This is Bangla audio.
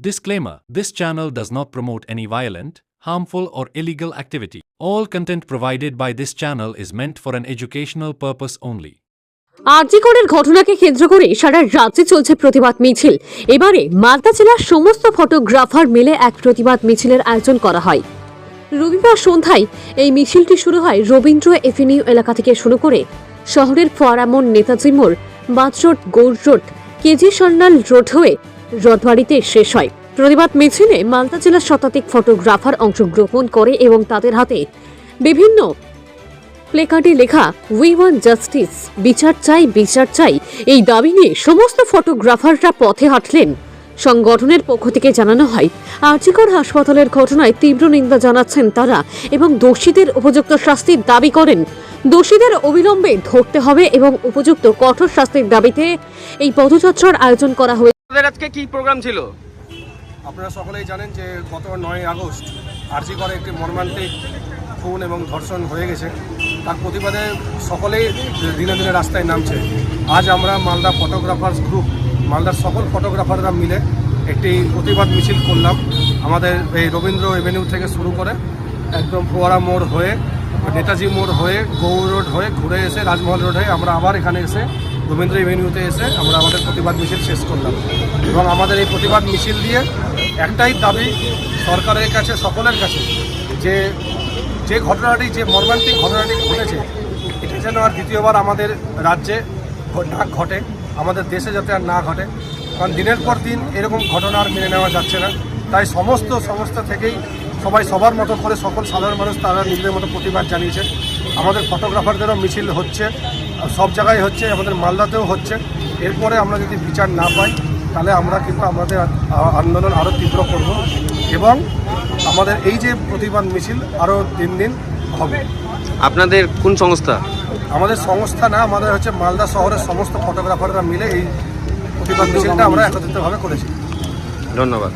Disclaimer This channel does not promote any violent, harmful, or illegal activity. All content provided by this channel is meant for an educational purpose only. আরজিকরের ঘটনাকে কেন্দ্র করে সারা রাজ্যে চলছে প্রতিবাদ মিছিল এবারে মালদা জেলার সমস্ত ফটোগ্রাফার মিলে এক প্রতিবাদ মিছিলের আয়োজন করা হয় রবিবার সন্ধ্যায় এই মিছিলটি শুরু হয় রবীন্দ্র এভিনিউ এলাকা থেকে শুরু করে শহরের ফোয়ারামন নেতাজি মোড় road Gour road KG Sanyal road হয়ে রথবাড়িতে শেষ হয়। প্রতিবাদ মিছিলে মালদা জেলার শতাধিক ফটোগ্রাফার অংশগ্রহণ করে এবং তাদের হাতে বিভিন্ন প্লেকার্ডে লেখা উই ওয়ান জাস্টিস বিচার চাই বিচার চাই। এই দাবি নিয়ে সমস্ত ফটোগ্রাফাররা পথে হাঁটলেন। সংগঠনের পক্ষ থেকে জানানো হয়, আর্জিকর হাসপাতালের ঘটনায় তীব্র নিন্দা জানাচ্ছেন তারা এবং দোষীদের উপযুক্ত শাস্তির দাবি করেন। দোষীদের অবিলম্বে ধরতে হবে এবং উপযুক্ত কঠোর শাস্তির দাবিতে এই পদযাত্রার আয়োজন করা হয়েছে। আপনাদের আজকে কি প্রোগ্রাম ছিল? আপনারা সকলেই জানেন যে গত নয় আগস্ট আরজি করে একটি মর্মান্তিক খুন এবং ধর্ষণ হয়ে গেছে। তার প্রতিবাদে সকলেই দিনে দিনে রাস্তায় নামছে। আজ আমরা মালদা ফটোগ্রাফার্স গ্রুপ মালদার সকল ফটোগ্রাফাররা মিলে একটি প্রতিবাদ মিছিল করলাম। আমাদের এই রবীন্দ্র এভিনিউ থেকে শুরু করে একদম ফোয়ারা মোড় হয়ে, নেতাজি মোড় হয়ে, গৌর রোড হয়ে ঘুরে এসে, রাজমহল রোড হয়ে আমরা আবার এখানে এসে রবীন্দ্র এভিনিউতে এসে আমরা আমাদের প্রতিবাদ মিছিল শেষ করলাম। এবং আমাদের এই প্রতিবাদ মিছিল দিয়ে একটাই দাবি সরকারের কাছে, সকলের কাছে, যে যে ঘটনাটি, যে মর্মান্তিক ঘটনাটি ঘটেছে, এটা যেন আর দ্বিতীয়বার আমাদের রাজ্যে না ঘটে, আমাদের দেশে যাতে আর না ঘটে। কারণ দিনের পর দিন এরকম ঘটনা আর মেনে নেওয়া যাচ্ছে না। তাই সমস্ত সংস্থা থেকেই সবাই সবার মতো করে সকল সাধারণ মানুষ তারা নিজেদের মতো প্রতিবাদ জানিয়েছে আমাদের ফটোগ্রাফারদেরও মিছিল হচ্ছে। সব জায়গায় হচ্ছে আমাদের মালদাতেও হচ্ছে। এরপরে আমরা যদি বিচার না পাই তাহলে আমরা কিন্তু আমাদের আন্দোলন আরও তীব্র করব এবং আমাদের এই যে প্রতিবাদ মিছিল আরও দিন দিন হবে। আপনাদের কোন সংস্থা? আমাদের সংস্থা না আমাদের হচ্ছে মালদা শহরের সমস্ত ফটোগ্রাফাররা মিলে এই প্রতিবাদ মিছিলটা আমরা একত্রিতভাবে করেছি। ধন্যবাদ।